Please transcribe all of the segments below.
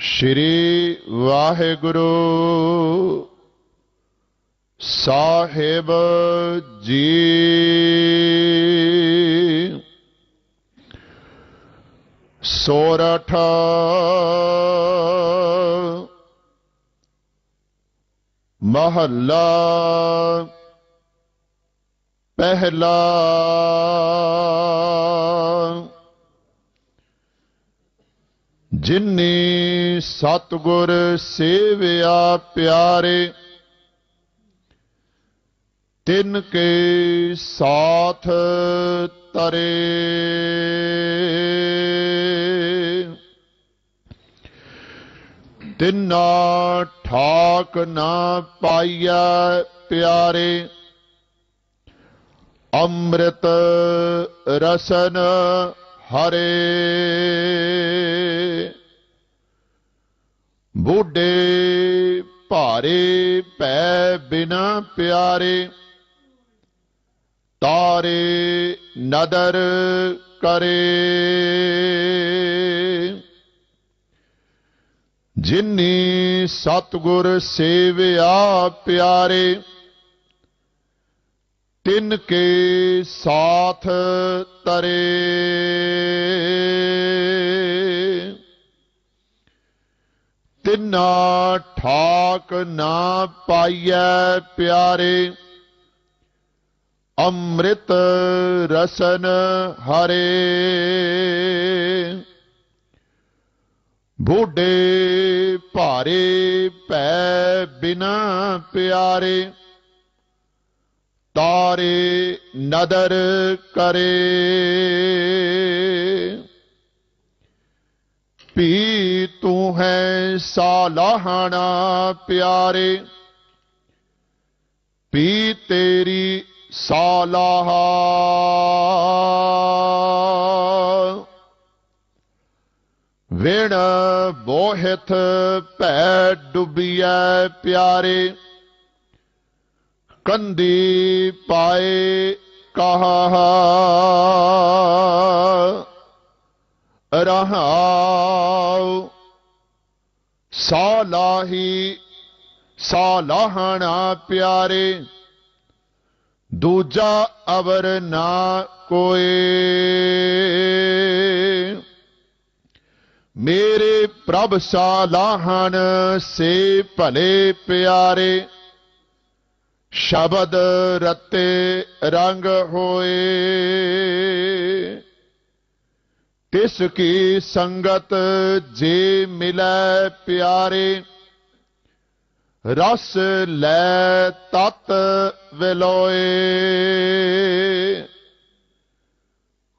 श्री वाहेगुरु साहेब जी। सोरठ महला पहला। ਜਿਨਨੀ ਸਤਗੁਰ ਸੇਵਿਆ ਪਿਆਰੇ ਤਿਨ ਕੇ ਸਾਥ ਤਰੇ ਤਿਨਾ ਠਾਕ ਨਾ ਪਾਈਆ ਪਿਆਰੇ ਅੰਮ੍ਰਿਤ ਰਸਨ ਹਰੇ ਬੁੱਢੇ ਭਾਰੇ ਪੈ ਬਿਨਾ ਪਿਆਰੇ ਤਾਰੇ ਨਦਰ ਕਰੇ ਜਿਨੀ ਸਤਗੁਰ ਸੇਵਿਆ ਪਿਆਰੇ ਤਿਨ ਕੇ ਸਾਥ ਤਰੇ ਤਿਨਾ ਠਾਕ ਨਾ ਪਾਈਐ ਪਿਆਰੇ ਅੰਮ੍ਰਿਤ ਰਸਨ ਹਰੇ ਬੁੱਢੇ ਭਾਰੇ ਪੈ ਬਿਨਾ ਪਿਆਰੇ ਤਾਰੇ ਨਦਰ ਕਰੇ ਪੀ ਤੂੰ ਹੈ ਸਾਲਾਹਣਾ ਪਿਆਰੇ। ਪੀ ਤੇਰੀ ਸਾਲਾਹ। ਵਿਣ ਬੋਹਿਤ ਭੈ ਡੁੱਬੀਐ ਪਿਆਰੇ। ਕੰਦੀ ਪਾਏ ਕਹਾ। ਰਹਾਉ ਸਾਲਾਹੀ ਸਾਲਾਹਣਾ ਪਿਆਰੇ ਦੂਜਾ ਅਵਰ ਨਾ ਕੋਏ ਮੇਰੇ ਪ੍ਰਭ ਸਾਲਾਹਣ ਸੇ ਭਲੇ ਪਿਆਰੇ ਸ਼ਬਦ ਰਤੇ ਰੰਗ ਹੋਏ ਤਿਸ ਕੀ ਸੰਗਤ ਜੇ ਮਿਲੈ ਪਿਆਰੇ, ਰਸ ਲੈ ਤਤ ਵਿਲੋਏ।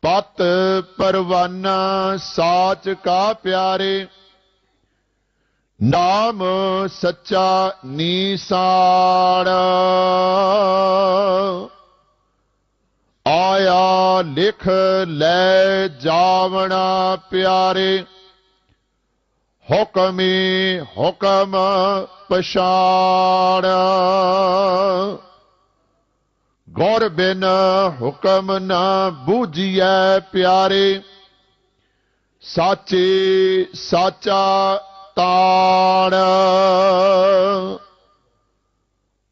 ਪਤ ਪਰਵਾਨਾ ਸਾਚ ਕਾ ਪਿਆਰੇ, ਨਾਮ ਸੱਚਾ ਨੀਸਾੜ ਆਇਆ ਲਿਖ ਲੈ ਜਾਵਣਾ ਪਿਆਰੇ ਹੁਕਮੀ ਹੁਕਮ ਪਛਾੜ ਗੁਰ ਬਿਨ ਹੁਕਮ ਨਾ ਬੂਝੀਐ ਪਿਆਰੇ ਸਾਚੇ ਸਾਚਾ ਤਾੜ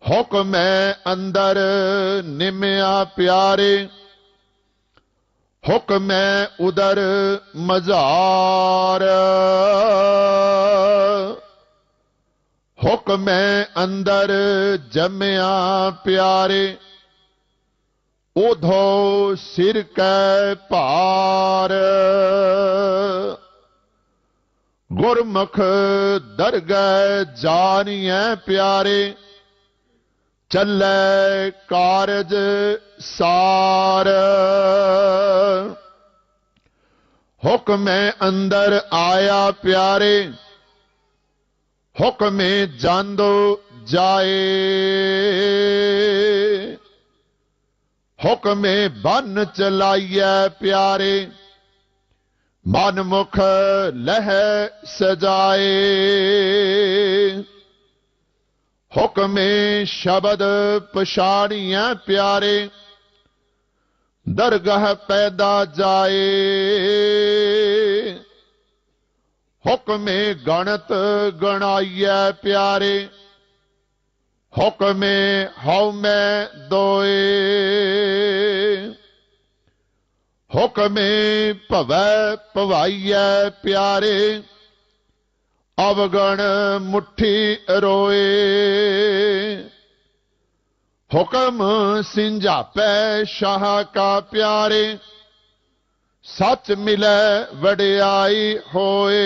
ਹੁਕਮੈ ਅੰਦਰ ਨਿਮਿਆ ਪਿਆਰੇ ਹੁਕਮੈ ਉਦਰ ਮਜ਼ਾਰ। ਹੁਕਮੈ ਅੰਦਰ ਜਮਿਆ ਪਿਆਰੇ। ਉਧੋ ਸਿਰ ਕੈ ਭਾਰ। ਗੁਰਮੁਖ ਦਰਗਹਿ ਜਾਣੀਐ ਪਿਆਰੇ। ਚੱਲੇ ਕਾਰਜ ਸਾਰ ਹੁਕਮੇ ਅੰਦਰ ਆਇਆ ਪਿਆਰੇ ਹੁਕਮੇ ਜਾਂਦੋ ਜਾਏ ਹੁਕਮੇ ਬੰਨ ਚਲਾਈਐ ਪਿਆਰੇ ਮਨ ਮੁਖ ਲਹਿ ਸਜਾਏ ਹੁਕਮੇ ਸ਼ਬਦ ਪਛਾਣੀਐ ਪਿਆਰੇ, ਦਰਗਾਹ ਪੈਦਾ ਜਾਏ। ਹੁਕਮੇ ਗਣਤ ਗਣਾਈਐ ਪਿਆਰੇ, ਹੁਕਮੇ ਹਉ ਮੈਂ ਦੋਏ। ਹੁਕਮੇ ਭਵੈ ਭਵਾਈਐ ਪਿਆਰੇ ਅਵਗਣ ਮੁਠੀ ਰੋਏ। ਹੁਕਮ ਸਿੰਝਾਪੈ ਸ਼ਾਹ ਕਾ ਪਿਆਰੇ, ਸੱਚ ਮਿਲੈ ਵਡਿਆਈ ਹੋਏ।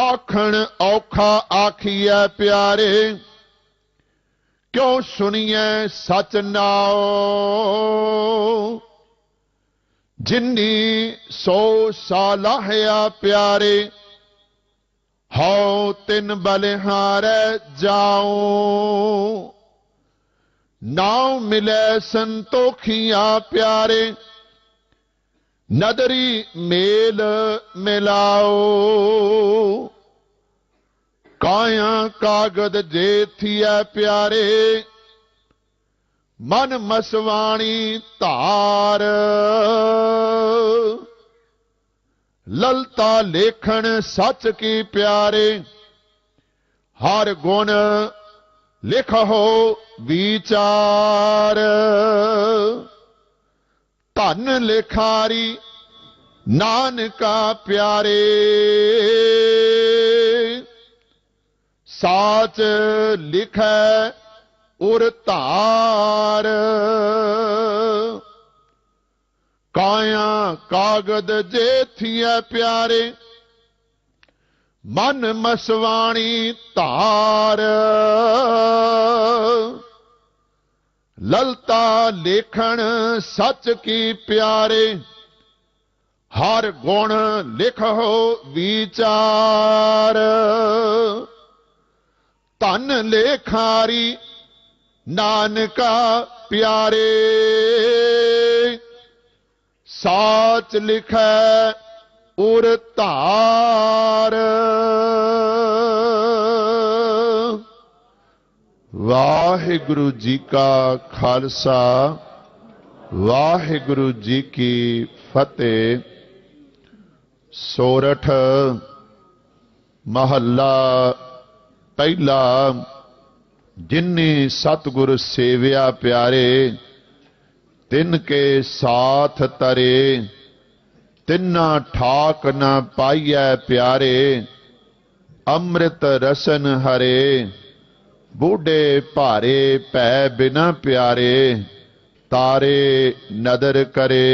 ਆਖਣ ਔਖਾ ਆਖੀਐ ਪਿਆਰੇ, ਕਿਉ ਸੁਣੀਐ ਸਚ ਨਾਉ? जिन्नी सौ साल हया प्यारे हौ तिन बलिहार जाओ। नाव मिले संतोखिया प्यारे, नदरी मेल मिलाओ। काया कागद जे थिया प्यारे ਮਨ ਮਸਵਾਣੀ ਧਾਰ ਲਲਤਾ ਲੇਖਣ ਸੱਚ ਕੀ ਪਿਆਰੇ ਹਰ ਗੁਣ ਲਿਖੋ ਵਿਚਾਰ ਧਨ ਲਿਖਾਰੀ ਨਾਨਕਾ ਪਿਆਰੇ ਸਾਚ ਲਿਖੈ ਉਰ ਧਾਰ। ਕਾਇਆ ਕਾਗਦ ਜੇਥੀਐ ਪਿਆਰੇ, ਮਨ ਮਸਵਾਣੀ ਧਾਰ। ਲਲਤਾ ਲੇਖਣ ਸੱਚ ਕੀ ਪਿਆਰੇ, ਹਰ ਗੁਣ ਲਿਖੋ ਵਿਚਾਰ। ਧਨ ਲੇਖਾਰੀ ਨਾਨਕਾ ਪਿਆਰੇ, ਸਾਚ ਲਿਖੈ ਉਰ ਧਾਰ। ਵਾਹਿਗੁਰੂ ਜੀ ਕਾ ਖਾਲਸਾ, ਵਾਹਿਗੁਰੂ ਜੀ ਕੀ ਫਤਿਹ। ਸੋਰਠ ਮਹੱਲਾ, ਪਹਿਲਾ ਜਿਨਨੇ ਸਤਿਗੁਰ ਸੇਵਿਆ ਪਿਆਰੇ, ਤਿਨ ਕੇ ਸਾਥ ਤਰੇ, ਤਿੰਨਾ ਠਾਕ ਨਾ ਪਾਈਐ ਪਿਆਰੇ, ਅੰਮ੍ਰਿਤ ਰਸਨ ਹਰੇ, ਬੂਢੇ ਭਾਰੇ ਪੈ ਬਿਨਾ ਪਿਆਰੇ, ਤਾਰੇ ਨਦਰ ਕਰੇ।